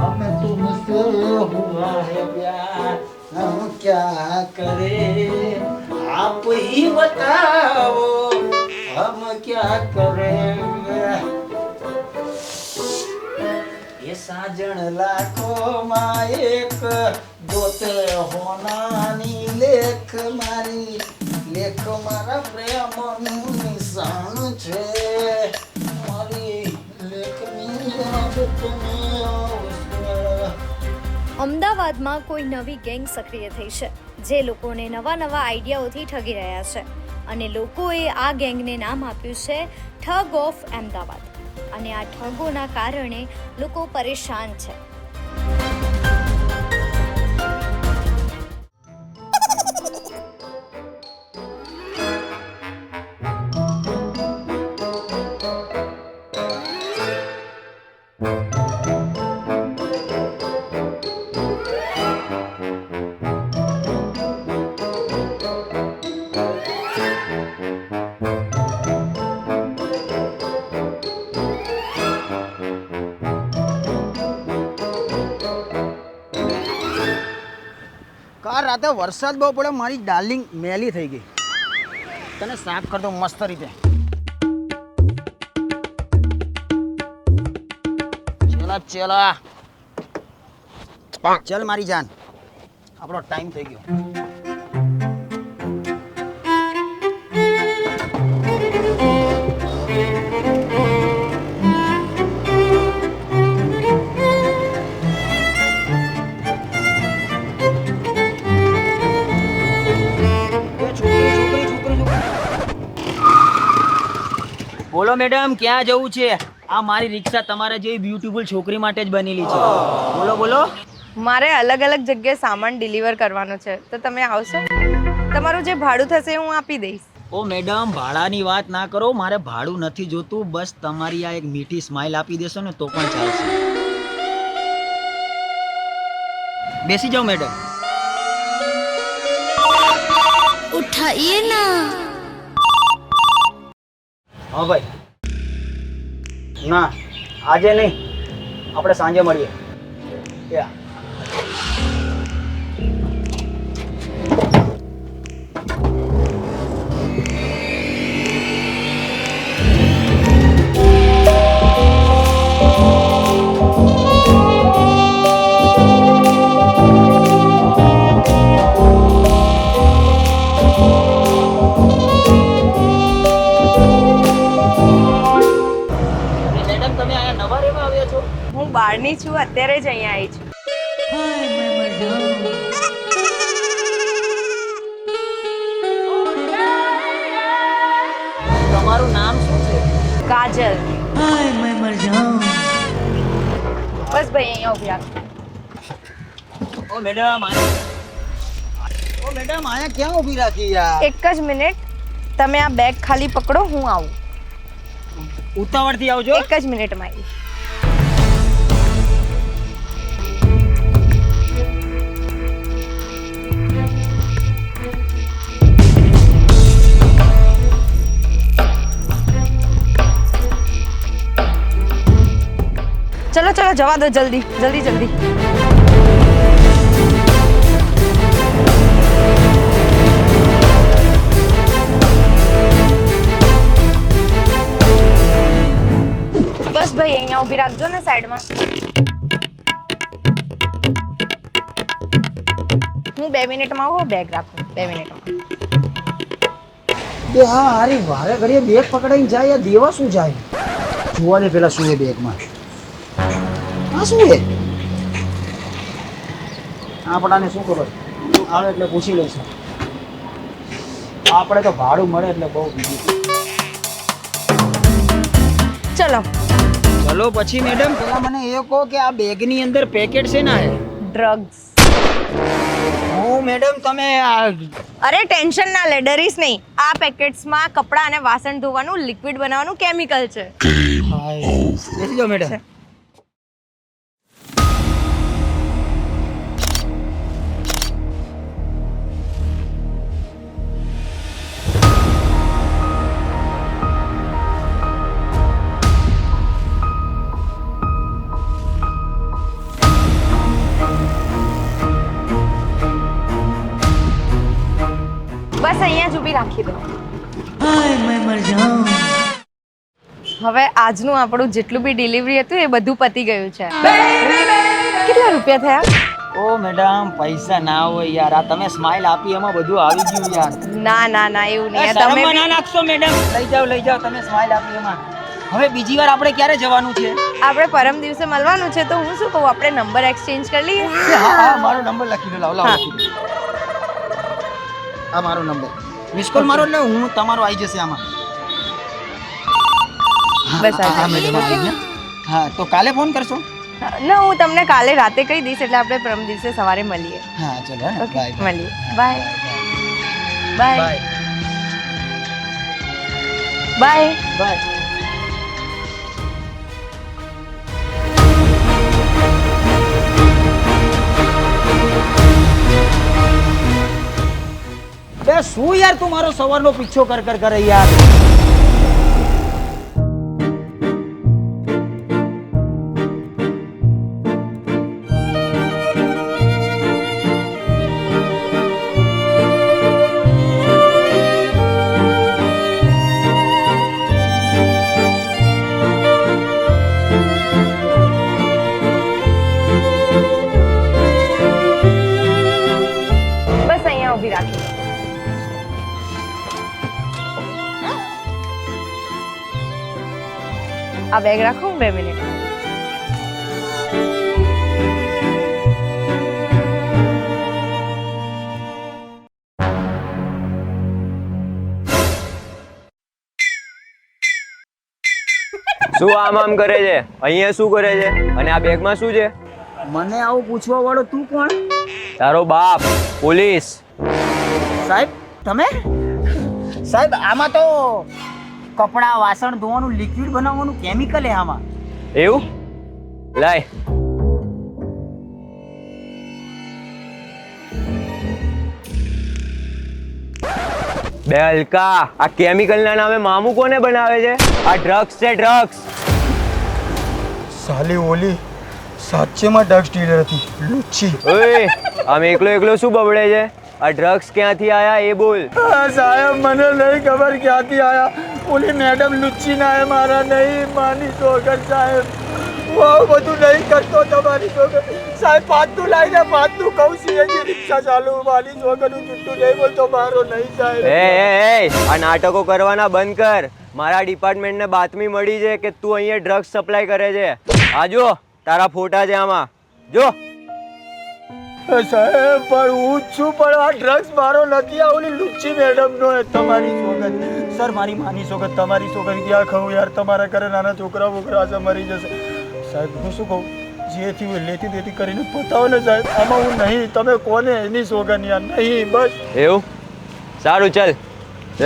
हम तुमसे हुआ है प्यार हम क्या करें आप ही बताओ हम क्या करेंगे ये साजन लाखो માં એક દોતે હોનાની લેખ મારી લેખ મારા પ્રેમનું અમદાવાદમાં કોઈ નવી ગેંગ સક્રિય થઈ છે, જે લોકોને નવા નવા આઈડિયાઓથી ઠગી રહ્યા છે અને લોકોએ આ ગેંગને નામ આપ્યું છે ઠગ ઓફ અમદાવાદ. અને આ ઠગોના કારણે લોકો પરેશાન છે. કાલ રાતે વરસાદ બહુ પડ્યો મારી ડાર્લિંગ મેલી થઈ ગઈ. તને સાફ કર દઉં મસ્ત રીતે. ચલા ચલા. ચલ મારી જાન. આપણો ટાઈમ થઈ ગયો. બોલો મેડમ ક્યાં જવું છે? આ મારી રિક્ષા તમારા જેવી બ્યુટીફુલ છોકરી માટે જ બનેલી છે. બોલો બોલો. મારે અલગ અલગ જગ્યાએ સામાન ડિલિવર કરવાનો છે. તો તમે આવશો? તમારું જે ભાડું થશે એ હું આપી દઈશ. ઓ મેડમ ભાડાની વાત ના કરો. મારે ભાડું નથી જોતું. બસ તમારી આ એક મીઠી સ્માઇલ આપી દેશો ને તો પણ ચાલશે. બેસી જાઓ મેડમ. ઉઠાઈએ ના. હા ભાઈ. ના આજે નહીં. આપણે સાંજે મળીએ. યા. બહારની છું અત્યારે જ અહીંયા આવી છું. તમારું નામ શું છે? કાજલ. બસ ભાઈ અહીંયા ઊભી રાખ. ઓ મેડમ ઓ મેડમ આયા ક્યાં ઊભી રાખી યાર? એક જ મિનિટ. તમે આ બેગ ખાલી પકડો હું આવું. ઉતાવળથી આવજો. એક જ મિનિટમાં આવીશ. ચલો ચલો જવા દો જલ્દી જલ્દી જલ્દી બસ ભાઈ અહીંયા ઊભી રાખજો ને સાઈડમાં હું બે મિનિટમાં આવું બેગ રાખું બે મિનિટમાં બે હા હારી વારે ઘડીએ બેગ પકડાઈને જાય યાર દેવા શું જાય જોવા દે પેલા શું એ બેગમાં આ શું છે? આપણાને શું ખબર? આવે એટલે પૂછી લઈશું. આપણે તો ભાડું મળે એટલે બહુ ચલો. ચલો પછી મેડમ પેલા મને એ કહો કે આ બેગની અંદર પેકેટ છે? ને ડ્રગ્સ હું મેડમ તમે અરે ટેન્શન ના લે ડરીશ નહીં. આ પેકેટ્સમાં કપડાં અને વાસણ ધોવાનું લિક્વિડ બનાવવાનું કેમિકલ છે. બેસી જાઓ મેડમ રાખી દો. હવે આજનું આપણું જેટલું બી ડિલિવરી હતું એ બધું પતી ગયું છે. કેટલા રૂપિયા થયા? ઓ મેડમ પૈસા ના હોય યાર. આ તમે સ્માઈલ આપી એમાં બધું આવી ગયું યાર. ના ના ના એવું નહીં. તમે ના નાખશો મેડમ. લઈ જાઓ લઈ જાઓ તમે સ્માઈલ આપી એમાં. હવે બીજી વાર આપણે ક્યારે જવાનું છે? આપણે પરમ દિવસે મળવાનું છે તો હું શું કહું? આપણે નંબર એક્સચેન્જ કરી લઈએ. હા હા મારો નંબર લખી દો લાવ લાવ. આ મારો નંબર મિસ કોલ મારો એટલે હું તમારો આવી જશે આમાં. હા, બસ આ મેડમ આવી ગયા. હા તો કાલે ફોન કરશો? ના હું તમને કાલે રાતે કહી દઈશ એટલે આપણે પરમ દિવસે સવારે મળીએ. હા ચલો બાય મળીએ. બાય બાય બાય બાય બે શું યાર તું મારો સવારનો પીછો કર કર કરે યાર? આ બેગ રાખો હું બે મિનિટ શું આમ આમ કરે છે? અહીંયા શું કરે છે? અને આ બેગમાં શું છે? મને આવું પૂછવા વાળો તું કોણ? તારો બાપ પોલીસ. સાહેબ તમે? સાહેબ આમાં તો કપડાં વાસણ ધોવાનું લિક્વિડ બનાવવાનું કેમિકલ હે આમાં. એવું? લાય. બે હલકા આ કેમિકલના નામે મામુ કોને બનાવે છે? આ ડ્રગ્સ છે ડ્રગ્સ સાલી ઓલી સાચેમાં ડ્રગ્સ ડીલર હતી લુચ્ચી ઓય આમ એકલો એકલો શું બબડે છે? આ ડ્રગ્સ ક્યાંથી આયા એ બોલ. સાહેબ મને નહીં ખબર ક્યાંથી આયા. ઓલી મેડમ લુચ્છી ના હે મારા નહીં, માની સોગર સાહેબ. હું આવું બધું નહીં કરતો તમારી સોગર. સાહેબ પાતું લાવી દે પાતું કહું સીએનજી રિક્ષા ચાલુ માની સોગર હું જુઠ્ઠું નહીં બોલતો, મારો નહીં સાહેબ. એ એ એ, આ નાટકો કરવાના બંધ કર. મારા ડિપાર્ટમેન્ટને બાતમી મળી છે કે તું અહીંયા ડ્રગ્સ સપ્લાય કરે છે. આ જો, તારા ફોટા છે આમાં. જો. સાહેબ પણ હું છું પણ આ ડ્રગ્સ મારો નથી આ ઓલી લુચ્ચી મેડમ નો તમારી સોગત સર મારી માની સોગત તમારી સોગત ક્યાં ખાઉં યાર? તમારા ઘરે નાના છોકરા બોકરા હશે મરી જશે. સાહેબ હું શું કહું? જે થયું લેતી દેતી કરીને પતાવો ને સાહેબ. આમાં હું નહીં તમે કોને એની સોગન યાર? નહીં બસ. એવું? સારું ચાલ.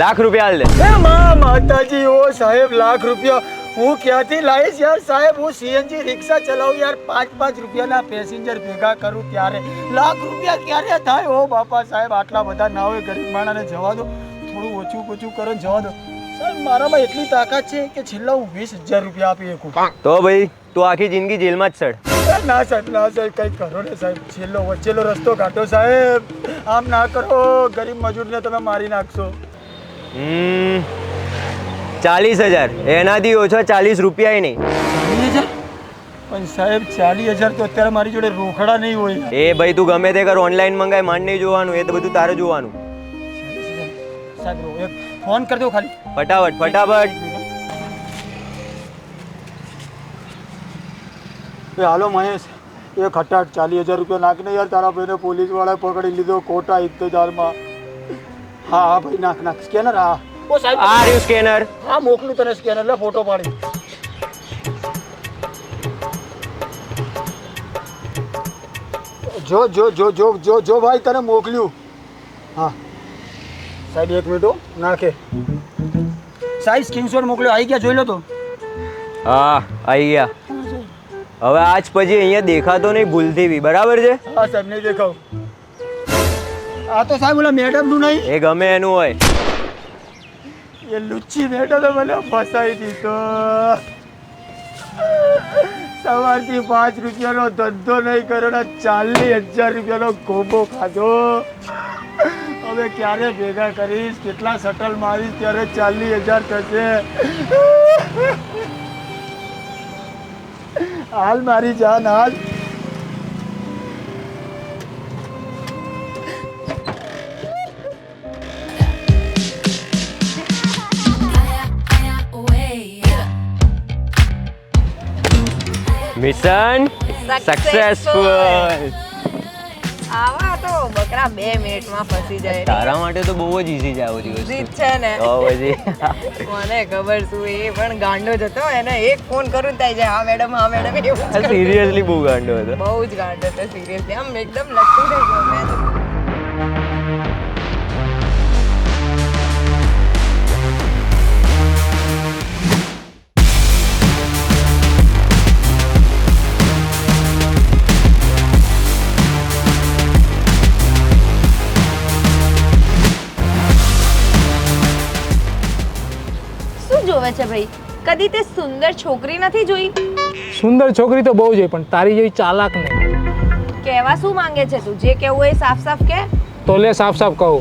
લાખ રૂપિયા હાલ દે. એ મા માતાજી ઓ સાહેબ લાખ રૂપિયા. હું ક્યાંથી લાવીશ યાર? સાહેબ હું સીએનજી રિક્ષા ચલાવું યાર. પાંચ પાંચ રૂપિયાના પેસેન્જર ભેગા કરું ત્યારે. લાખ રૂપિયા ક્યારે થાય? ઓ બાપા સાહેબ આટલા બધા ના હોય ગરીબ માણાને જવા દો. થોડું ઓછું ઓછું કરો જવા દો. સાહેબ મારામાં એટલી તાકાત છે કે છેલ્લા હું વીસ હજાર રૂપિયા આપી શકું. તો ભાઈ તું આખી જિંદગી જેલમાં જ સડ ના સાહેબ ના સાહેબ કંઈક કરો ને સાહેબ. છેલ્લો વચ્ચેલો રસ્તો કાઢો સાહેબ. આમ ના કરો ગરીબ મજૂરને તમે મારી નાખશો. હમ. ચાલીસ હજાર. એનાથી ઓછો ચાલીસ રૂપિયા નહીં. પણ સાહેબ ચાલીસ હજાર તો અત્યારે મારી જોડે રોકડા નહીં હોય એ ભાઈ તું ગમે તે કર ઓનલાઈન મંગાય માંડ નહીં જોવાનું એ તો બધું તારે જોવાનું. સાહેબ એક ફોન કરી દો ખાલી. ફટાફટ ફટાફટ. એ હાલો મહેશ એક હટાટ ચાલીસ હજાર રૂપિયા નાખને યાર તારા ભાઈને પોલીસ વાળાએ પકડી લીધો કોટા ઇંતજારમાં. હા હા ભાઈ નાખ નાખ. સ્કેનર હા ઓ સાહેબ આ રહ્યું સ્કેનર. હા મોકલું તને સ્કેનર. લે ફોટો પાડી. જો જો જો જો જો જો ભાઈ તને મોકલ્યું. હા. સાહેબ એક મિનિટ હો, નાખે. સાહેબ સ્ક્રીનશોટ મોકલ્યો. આવી ગયા? જોઈ લો તો. હા આવી ગયા. હવે આજ પછી અહીંયા દેખાતો નહીં ભૂલથી બી. બરાબર છે? હા સાહેબ નહીં દેખાવ. આ તો સાહેબ ઓલા મેડમનું નહીં. એ ગમે એનું હોય. એ લુચ્ચી મેડમે મને ફસાઈ દીધો. સવારથી પાંચ રૂપિયાનો ધંધો નહીં કર્યો ને ચાલીસ હજાર રૂપિયાનો ગોબો ખાધો. હવે ક્યારે ભેગા કરીશ? કેટલા શટલ મારીશ ત્યારે ચાલીસ હજાર થશે. હાલ મારી જાન, હાલ. મિશન સક્સેસફુલ આવા તો બકરા બે મિનિટમાં ફસી જાય તારા માટે તો બહુ જ ઈઝી છે બધી વસ્તુ. રીત છે ને. તો પછી મને ખબર શું એ પણ ગાંડો જ હતો એને એક ફોન કરું થાય જાય હા મેડમ હા મેડમ એવું સિરિયસલી બહુ ગાંડો હતો. બહુ જ ગાંડો હતો સિરિયસલી આમ એકદમ લખતું થઈ ગયો મેં જોવે છે ભાઈ? કદી તે સુંદર છોકરી નથી જોઈ? સુંદર છોકરી તો બહુ જોઈ પણ તારી જેવી ચાલાક નહીં. કહેવા શું માંગે છે તું? જે કહેવું હોય એ સાફ સાફ કે? તો લે સાફ સાફ કહું.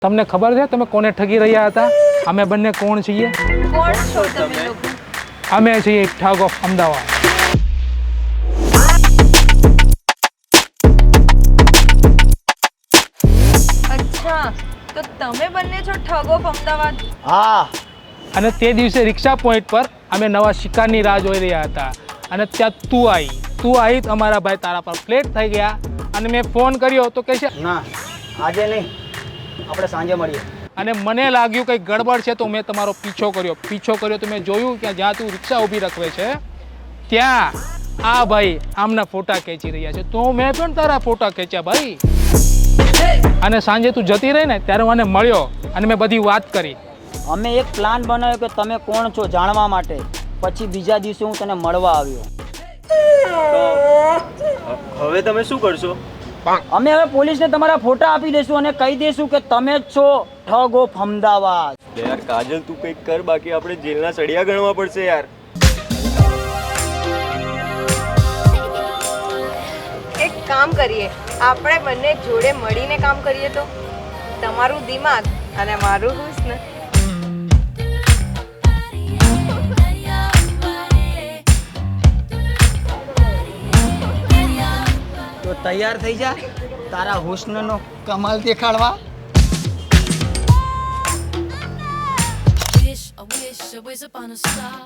તમને ખબર છે તમે કોને ઠગી રહ્યા હતા? અમે બંને કોણ છીએ? કોણ છો તમે લોકો? અમે છીએ ઠગ ઓફ અમદાવાદ. તો તમે બંને છો ઠગો અમદાવાદ. હા. અને તે દિવસે રિક્ષા પોઈન્ટ પર અમે નવા શિકારની રાહ જોઈ રહ્યા હતા. અને ત્યાં તું આવી તું આવી તો અમારા ભાઈ તારા પર પ્લેટ થઈ ગયા. અને મેં ફોન કર્યો તો કહે છે ના આજે નહીં. આપણે સાંજે મળીએ. અને મને લાગ્યું કંઈક ગડબડ છે તો મેં તમારો પીછો કર્યો. પીછો કર્યો તો મેં જોયું કે જ્યાં તું રિક્ષા ઊભી રખવે છે ત્યાં આ ભાઈ આમના ફોટા ખેંચી રહ્યા છે. તો મેં પણ તારા ફોટા ખેંચ્યા ભાઈ. અને સાંજે તું જતી રહી ને ત્યારે મને મળ્યો અને મેં બધી વાત કરી. અમે એક પ્લાન બનાવ્યો કે તમે કોણ છો જાણવા માટે. પછી બીજા દિવસે હું તને મળવા આવ્યો. હવે તમે શું કરશો? અમે હવે પોલીસને તમારા ફોટા આપી દઈશું અને કહી દઈશું કે તમે જ છો ઠગ ઓફ અમદાવાદ. યાર કાજલ તું કંઈક કર બાકી આપણે જેલના સળિયા ગણવા પડશે યાર. એક કામ કરીએ. આપણે બંને જોડે મળીને કામ કરીએ તો? તમારું દિમાગ અને મારું હુસ્ન તો તૈયાર થઈ જા. તારા હુસ્નનો કમાલ દેખાડવા. I wish I was upon a star.